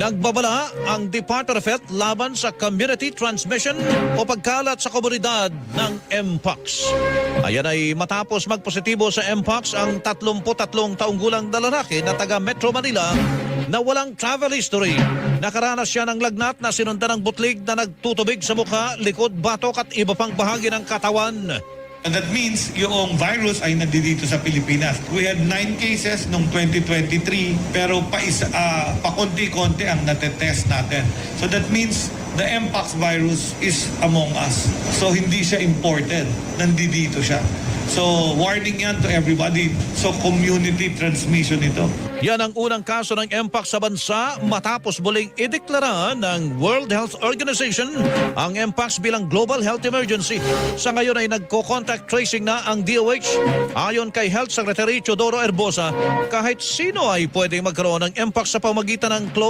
Nagbabala ang Department of Health laban sa community transmission o pagkalat sa komunidad ng Mpox. Ayan ay matapos magpositibo sa Mpox ang 33 taong gulang na na taga Metro Manila na walang travel history. Nakaranas siya ng lagnat na sinundan ng butlig na nagtutubig sa mukha, likod, batok at iba pang bahagi ng katawan. And that means yung virus ay nandito sa Pilipinas. We had nine cases noong 2023 pero pa isa, ah, pakonti-konti ang natetest natin. So that means the Mpox virus is among us. So hindi siya imported. Nandito siya. So warning yan to everybody. So community transmission ito. Yan ang unang kaso ng Mpox sa bansa matapos muling ideklara ng World Health Organization ang Mpox bilang global health emergency. Sa ngayon ay nagko-contact tracing na ang DOH. Ayon kay Health Secretary Chodoro Erbosa, kahit sino ay pwedeng magkaroon ng Mpox sa pamagitan ng close